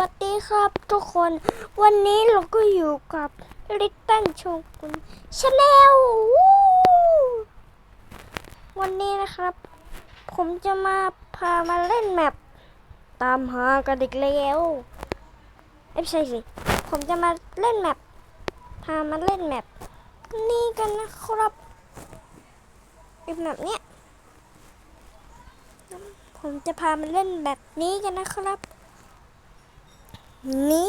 วัสดีครับทุกคน วันนี้เราก็อยู่กับลิตเติ้ลโชกุนชาแนลวันนี้นะครับ ผมจะมาพามาเล่นแมปตามหากันอีกแล้วเอ้ยไม่ใช่สิ ผมจะมาเล่นแมปพามาเล่นแมปนี่กันนะครับเป็นแบบเนี้ยผมจะพามาเล่นแบบนี้กันนะครับ นี่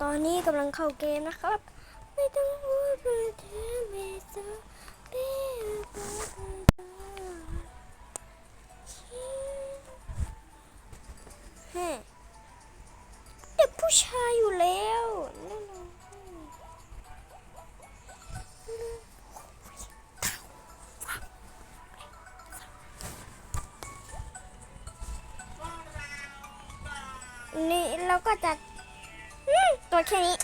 ตอนนี้กำลังเข้าเกมนะครับ ไม่ต้องพูดเพื่อเธอไม่ต้อง เด็กผู้ชายอยู่แล้วนี่เราก็จะตัวแค่นี้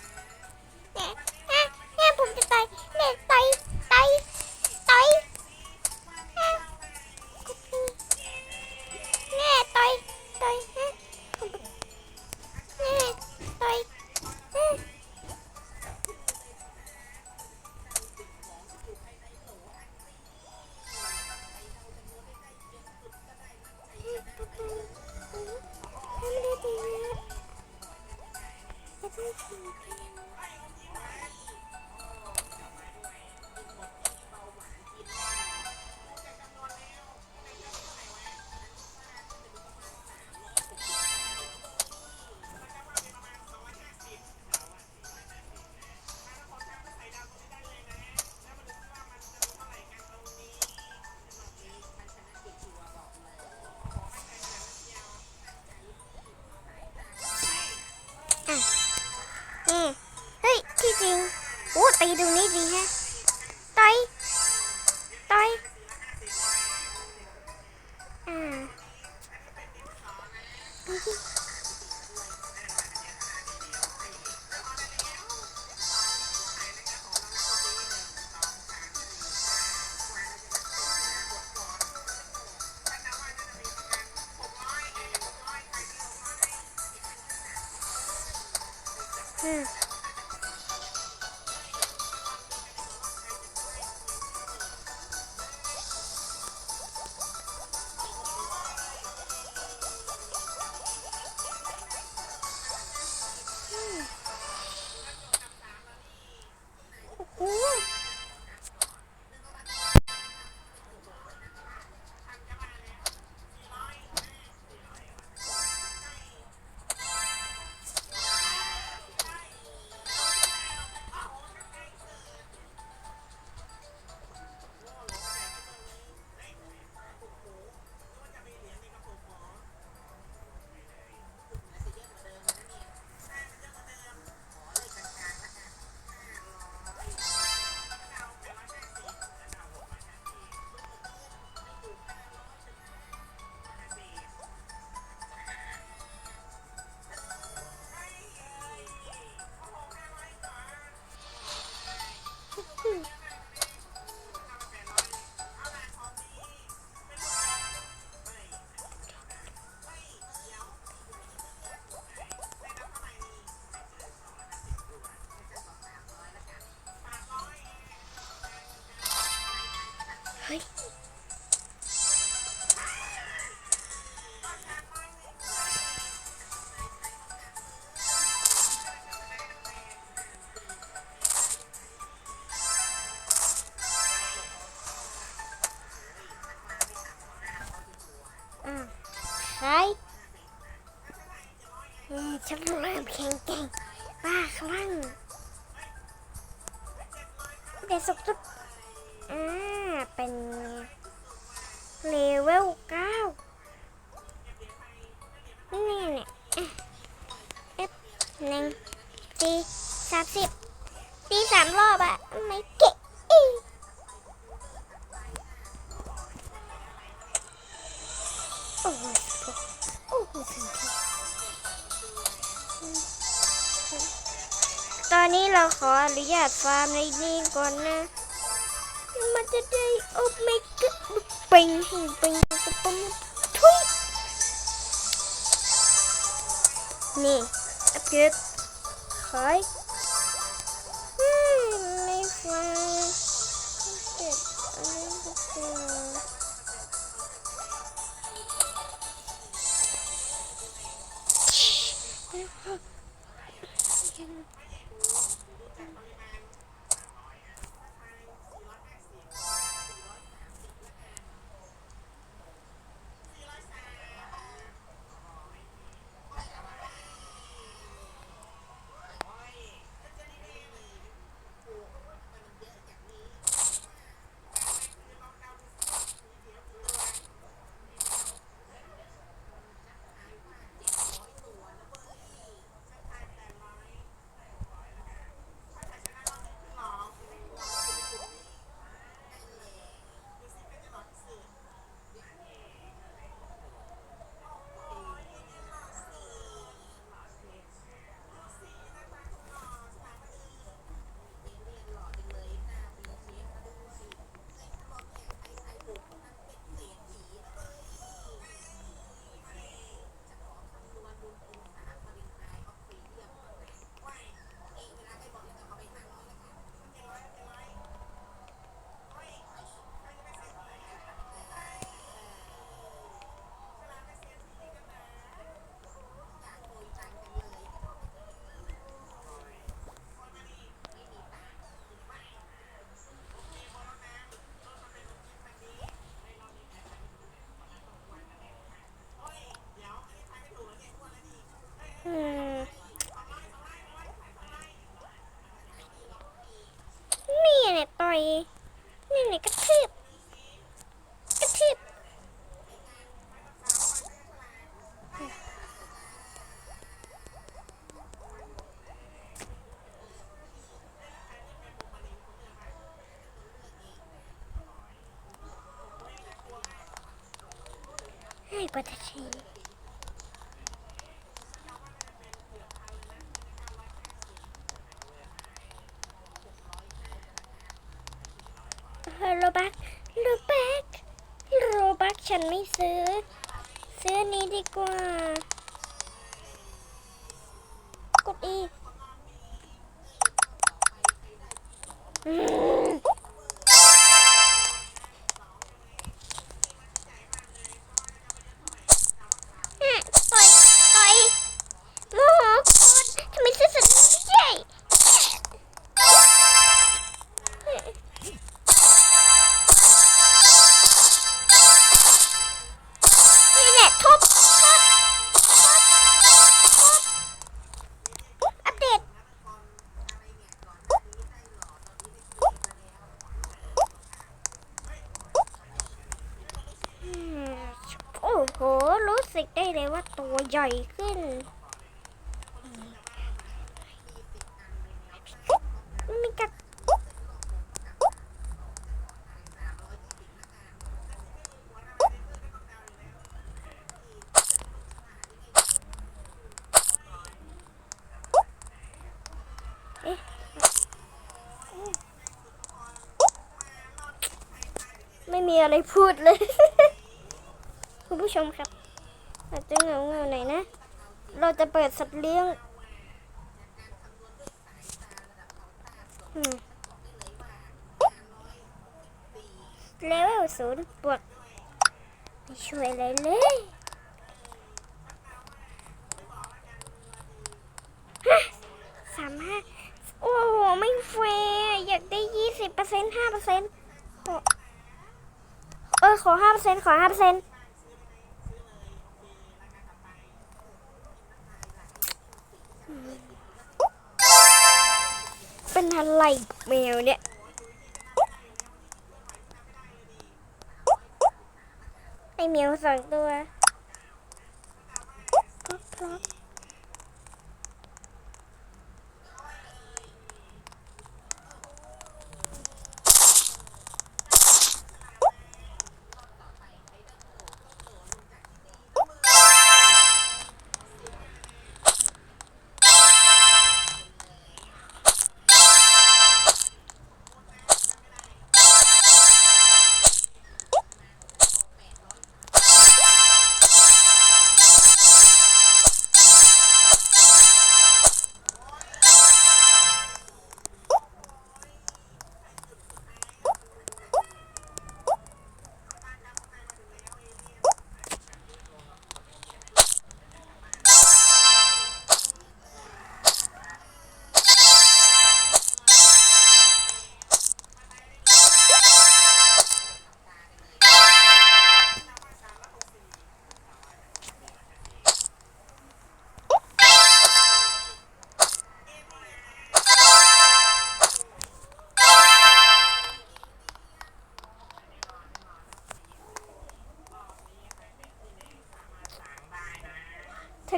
โอ้ตี ฉันเริ่มแข็งแกร่งบ้าคลั่งเด็กสุด อนนี้เราขออนุญาตฟาร์มในนี้ก่อนนะ มันจะได้โอ้ไม่กึปิงปิงปิงปิงทุยนี่อัปเกรดขายอืมไม่ฟังเก็บอะไรดีกว่า อยนี่นี่กระทืบกระทืบให้กว่าจะใช้ โรบักโรบักโรบักฉันไม่ซื้อ ซื้อนี้ดีกว่า กดอี ใหญ่ขึ้นมีกัดเอ๊ะไม่มีอะไรพูดเลย คุณผู้ชมครับ อาจจะเหงาเงาหน่อยนะ เราจะเปิดสัตว์เลี้ยงเลเวลศูนย์บวกไม่ช่วยอะไรเลยสามห้าโอ้โห ไม่แฟร์อยากได้ยี่สิบเปอร์เซ็นต์ห้าเปอร์เซ็นต์เออ ขอห้าเปอร์เซ็นต์ขอห้าเปอร์เซ็นต์ ไอแมวสองตัวพลอก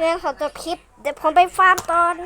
พลอกฉะนั้นขอจบคลิป เดี๋ยวผมไปฟาร์มตอน